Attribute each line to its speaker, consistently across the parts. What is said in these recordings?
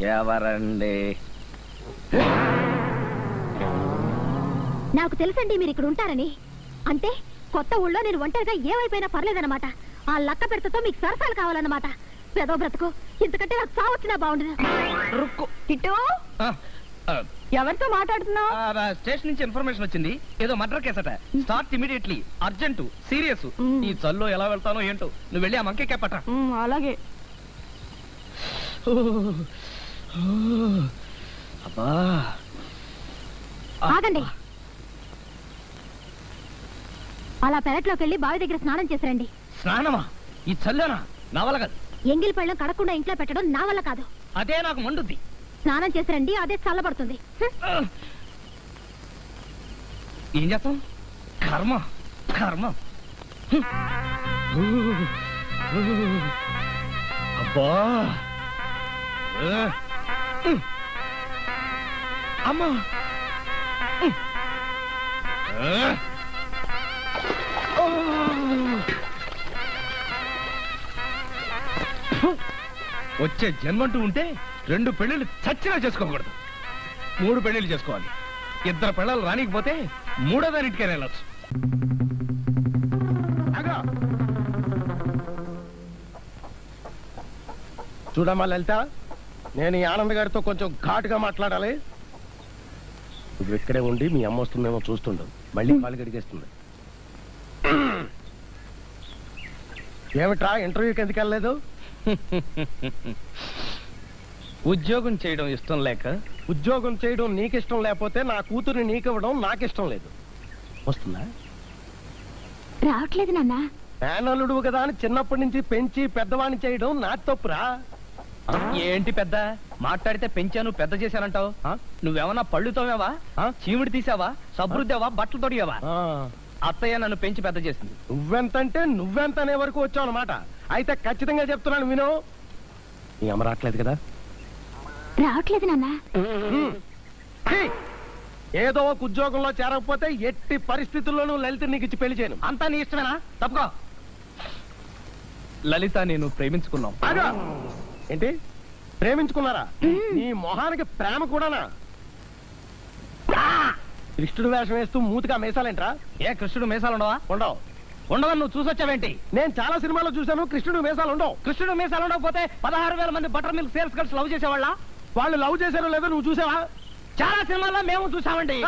Speaker 1: ఎవరండి?
Speaker 2: నాకు తెలుసండి మీరు ఇక్కడ ఉంటారని. అంటే కొత్త ఊళ్ళో నేను ఒంటరిగా ఏమైపోయినా పర్లేదన్నమాట. ఆ లక్క పెడతతో మీకు సరసాలు కావాలన్నమాట. పెదో బ్రతుకు ఇంతకంటే నాకు సావచ్చినా బాగుండదు. ఎవరితో మాట్లాడుతున్నావు?
Speaker 1: ఆ, స్టేషన్ నుంచి ఇన్ఫర్మేషన్ వచ్చింది. ఏదో murder కేసట. Start immediately. Urgent serious. ఈ చల్లో ఎలా వెళ్తానో ఏంటో. నువ్వు వెళ్ళి ఆ మంకే కేపట
Speaker 2: అలాగే.
Speaker 1: అబ్బా.
Speaker 2: ఆగండి. అలా పెరట్లోకి వెళ్ళి బావి దగ్గర స్నానం చేసిరండి
Speaker 1: స్నానమా? ఈ చల్లోనా? నా వల్ల కాదు.
Speaker 2: ఎంగిలి పళ్ళం కడకుండా ఇంట్లో పెట్టడం నా వల్ల కాదు.
Speaker 1: అదే నాకు మండుద్ది.
Speaker 2: స్నానం చేసిరండి అదే చల్లబడుతుంది.
Speaker 1: ఏం చేస్తాం? కర్మ. కర్మ. అబ్బా. అమ్మా. వచ్చే జన్మంటూ ఉంటే రెండు పెళ్ళిళ్ళు చచ్చినా చేసుకోకూడదు. మూడు పెళ్ళిళ్ళు చేసుకోవాలి. ఇద్దరు పిల్లలు రానికపోతే మూడో దానింటికే వెళ్ళొచ్చు.
Speaker 3: చూడమ్మా లలిత. నేను ఈ ఆనంద్ గారితో కొంచెం ఘాటుగా మాట్లాడాలి. నువ్వు ఇక్కడే ఉండి మీ అమ్మ వస్తుందేమో చూస్తుండు. మళ్ళీ కాలు గడిగేస్తుంది. ఏమిట్రా ఇంటర్వ్యూకి ఎందుకు వెళ్ళలేదు?
Speaker 1: ఉద్యోగం చేయడం ఇష్టం లేక?
Speaker 3: ఉద్యోగం చేయడం నీకు ఇష్టం లేకపోతే నా కూతుర్ని నీకు ఇవ్వడం నాకు ఇష్టం లేదు. వస్తుందా?
Speaker 2: రావట్లేదు నాన్న.
Speaker 3: మేనల్లుడు కదా అని చిన్నప్పటి నుంచి పెంచి పెద్దవాణ్ణి చేయడం నా తప్పురా?
Speaker 1: ఏంటి పెద్ద? మాట్లాడితే పెంచాను పెద్ద చేశానంటావు?
Speaker 3: ఆ?
Speaker 1: నువ్వేమన్నా పళ్ళు తోమేవా?
Speaker 3: ఆ?
Speaker 1: చీమిడి తీసావా? సబ్రుద్దావా బట్టలు తొడిగావా?
Speaker 3: ఆ,
Speaker 1: అత్తయ్య నన్ను పెంచి పెద్ద చేసింది.
Speaker 3: నువ్వెంతంటే నువ్వెంత అనే వరకు వచ్చావు అనమాట అయితే ఖచ్చితంగా చెప్తున్నాను విను. నీ అమ్మ రావట్లేదు కదా?
Speaker 2: రావట్లేదు నాన్న!
Speaker 3: ఏదో ఒక ఉద్యోగంలో చేరకపోతే ఎట్టి పరిస్థితుల్లోనూ లలిత నీకు ఇచ్చి పెళ్ళి చేయను.
Speaker 1: అంతా నీ ఇష్టమేనా? తప్పుకో. లలిత నేను ప్రేమించుకున్నాం!
Speaker 3: ఏంటి? ప్రేమించుకున్నారా? నీ మొహానికి ప్రేమ కూడానా! కృష్ణుడు వేషం వేస్తూ మూతిగా మేసాలేంట్రా?
Speaker 1: ఏ కృష్ణుడు మీసాలు ఉండవా.
Speaker 3: ఉండవు
Speaker 1: ఉండవని నువ్వు చూసొచ్చావేంటి?
Speaker 3: నేను చాలా సినిమాల్లో చూశాను కృష్ణుడు మీసాలు ఉండవు
Speaker 1: కృష్ణుడు మీసాలు ఉండకపోతే పదహారు వేల మంది butter milk sales girls love చేసేవాళ్ళ?
Speaker 3: వాళ్ళు లవ్ చేశారో లేదో నువ్వు చూసావా?
Speaker 1: చాలా సినిమాల్లో మేము చూసామండి?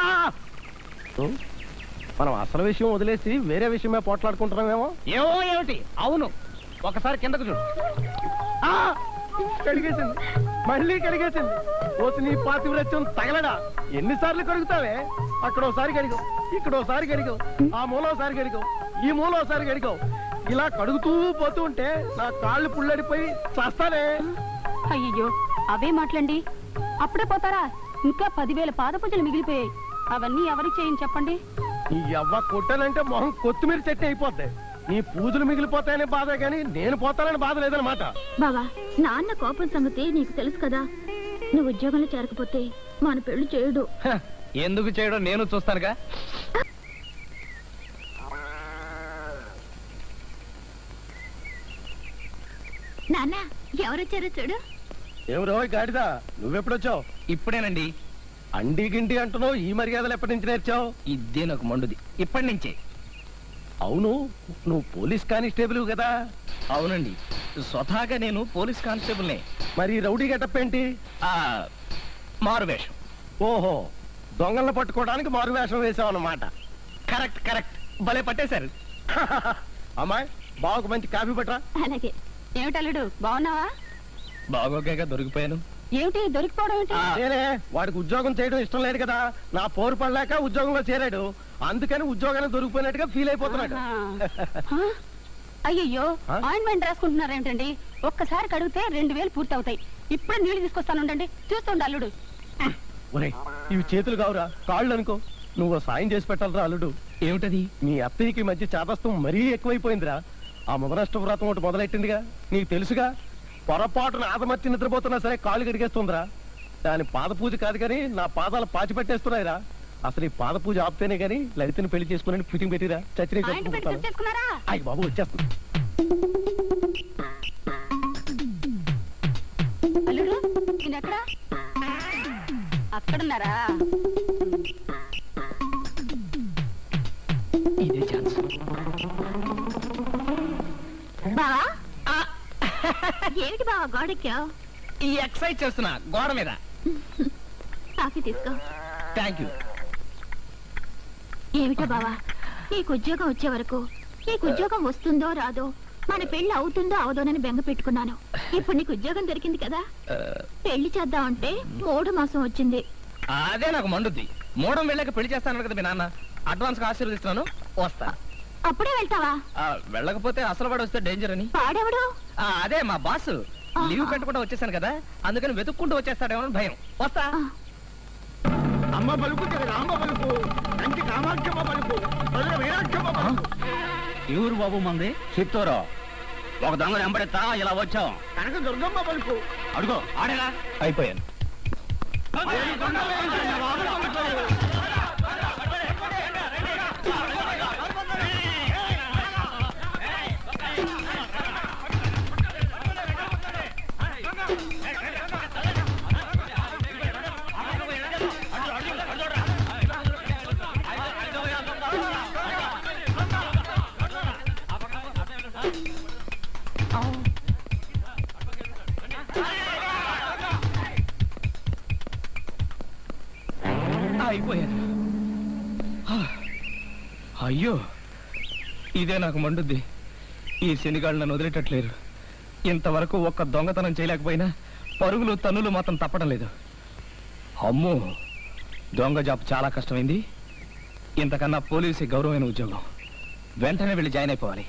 Speaker 3: మనం అసలు విషయం వదిలేసి వేరే విషయమే పోట్లాడుకుంటున్నామేమో?
Speaker 1: ఏమో ఏమిటి? అవును. ఒకసారి కిందకు చూడు.
Speaker 3: ఆ! కడిగేసింది. మళ్ళీ కడిగేసింది. పోతు నీ పాతివ్రత్యం తగలడా? ఎన్నిసార్లు కడుగుతావే? అక్కడ ఒకసారి కడిగావు ఇక్కడ ఒకసారి కడిగావు ఆ మూలోసారి కడిగావు ఈ మూలోసారి కడిగావు. ఇలా కడుగుతూ పోతూ ఉంటే నా కాళ్ళు పుల్లడిపోయి చస్తానే
Speaker 4: అయ్యో అవే మాటలండి. అప్పుడే పోతారా? ఇంకా పదివేల పాద పూజలు మిగిలిపోయాయి. అవన్నీ ఎవరికి చేయని చెప్పండి?
Speaker 3: నీ ఎవ్వ కొట్టానంటే మొహం కొత్తిమీర చెట్టు అయిపోద్ది. నీ పూజలు మిగిలిపోతాయనే బాధ కానీ నేను పోతానని బాధ లేదనమాట
Speaker 2: బావా నాన్న కోపం సంగతి నీకు తెలుసు కదా. నువ్వు ఉద్యోగంలో చేరకపోతే మన పెళ్ళి చేయడు.
Speaker 1: ఎందుకు చేయడం నేను చూస్తానుగా?
Speaker 2: నాన్న ఎవరొచ్చారో చూడు.
Speaker 3: రోయ్ గాడిదా నువ్వెప్పుడొచ్చావు?
Speaker 1: ఇప్పుడేనండి.
Speaker 3: అండి గిండి అంటున్నావు ఈ మర్యాదలు ఎప్పటి నుంచి నేర్చావు?
Speaker 1: ఇదే నాకు మండుది. ఇప్పటి నుంచే.
Speaker 3: అవును నువ్వు పోలీస్ కానిస్టేబుల్ కదా?
Speaker 1: అవునండి. స్వతహాగా నేను పోలీస్ కానిస్టేబుల్నే.
Speaker 3: మరి రౌడీ గెటప్ ఏంటి?
Speaker 1: ఆ, మారు వేషం
Speaker 3: ఓహో దొంగలను పట్టుకోవడానికి మారు వేషం వేసావు అన్నమాట
Speaker 1: కరెక్ట్ కరెక్ట్. భలే పట్టేశారు.
Speaker 3: అమ్మాయి బావకు మంచి కాఫీ పట్టరా?
Speaker 2: అలాగే.
Speaker 4: ఏమిటల్లుడు బాగున్నావా?
Speaker 1: బాగోగా దొరికిపోయాను.
Speaker 4: ఏమిటి? దొరికిపోవడం ఏమిటి?
Speaker 1: ఆ.
Speaker 3: నేనే వాడికి ఉద్యోగం చేయడం ఇష్టం లేదు కదా. నా పోరు పడలేక ఉద్యోగంలో చేరాడు. అందుకని ఉద్యోగాన్ని దొరికిపోయినట్టుగా ఫీల్ అయిపోతున్నాడు?
Speaker 4: అయ్యయ్యో
Speaker 3: ఆ?
Speaker 4: ఆయింట్మెంట్ రాసుకుంటున్నారేమిటండి ఒక్కసారి కడిగితే రెండు వేలు పూర్తి అవుతాయి ఇప్పుడే నీళ్ళు తీసుకొస్తాను ఉండండి. చూస్తుండ అల్లుడు.
Speaker 3: ఒరేయ్ ఇవి చేతులు కావురా. కాళ్ళు అనుకో. నువ్వు సాయం చేసి పెట్టాలరా అల్లుడు.
Speaker 1: ఏమిటది?
Speaker 3: మీ అత్తయ్యకి మధ్య చాదస్తం మరీ ఎక్కువైపోయిందిరా. ఆ మొదనష్ట వ్రతం ఒకటి మొదలెట్టిందిగా. నీకు తెలుసుగా? పొరపాటున ఆదమర్చి నిద్రపోతున్నా సరే కాళ్ళు గడిగేస్తుందిరా. దాని పాద పూజ కాదు కానీ నా పాదాలు పాచి పెట్టేస్తున్నాయిరా అసలు ఈ పాద పూజ ఆపితేనే కానీ లలితని పెళ్ళి చేసుకుని ఫిటింగ్ పెట్టిరా. చచ్చిన అయ్యి బాబు వచ్చేస్తుంది
Speaker 5: అక్కడున్నారా?
Speaker 1: ఇదే ఛాన్స్.
Speaker 4: బావా? ఏమిటి బావా గోడెక్కావు?
Speaker 1: ఈ ఎక్సైజ్ చేస్తున్నా గోడ మీద.
Speaker 4: కాఫీ తీసుకో.
Speaker 1: థ్యాంక్ యూ
Speaker 4: ఏమిటో బావా? నీకు ఉద్యోగం వచ్చే వరకు నీకు ఉద్యోగం వస్తుందో రాదో మన పెళ్ళి అవుతుందో అవదోనని బెంగ పెట్టుకున్నాను. ఇప్పుడు నీకు ఉద్యోగం దొరికింది కదా? పెళ్ళి చేద్దామంటే మూడు మాసం వచ్చింది.
Speaker 1: అదే నాకు మండుద్ది. మూడం వెళ్ళాక పెళ్ళి చేస్తాను కదా మీ నాన్న. అడ్వాన్స్ ఆశీర్వదిస్తున్నాను. వస్తా.
Speaker 4: అప్పుడే వెళ్తావా
Speaker 1: ఆ, వెళ్ళకపోతే అసలు వాడు వస్తే డేంజర్ అని
Speaker 4: పాడెవడు
Speaker 1: ఆ, అదే మా బాస్. లీవ్ పెట్టకుండా వచ్చేసాను కదా అందుకని వెతుక్కుంటూ వచ్చేస్తాడేమో అని భయం వస్తా
Speaker 6: అమ్మ పలుకు రామ పలుకు కంటి కామాక్షమ్మ పలుకు పలుక వీరాక్షమ్మ పలుకు
Speaker 7: ఎవరు బాబు మంది చిత్తూరు ఒక దొంగ వెంబడితా ఇలా వచ్చాం
Speaker 6: కనక దుర్గమ్మ పలుకు
Speaker 7: అడుగు ఆడేలా
Speaker 1: అయిపోయాను అయిపోయాను అయ్యో ఇదే నాకు మండుద్ది. ఈ శనిగాళ్ళు నన్ను వదిలేటట్లేరు. ఇంతవరకు ఒక్క దొంగతనం చేయలేకపోయినా పరుగులు తన్నులు మాత్రం తప్పడం లేదు. అమ్మో దొంగ జాబ్ చాలా కష్టమైంది. ఇంతకన్నా పోలీసు గౌరవమైన ఉద్యోగం. వెంటనే వెళ్ళి జాయిన్ అయిపోవాలి.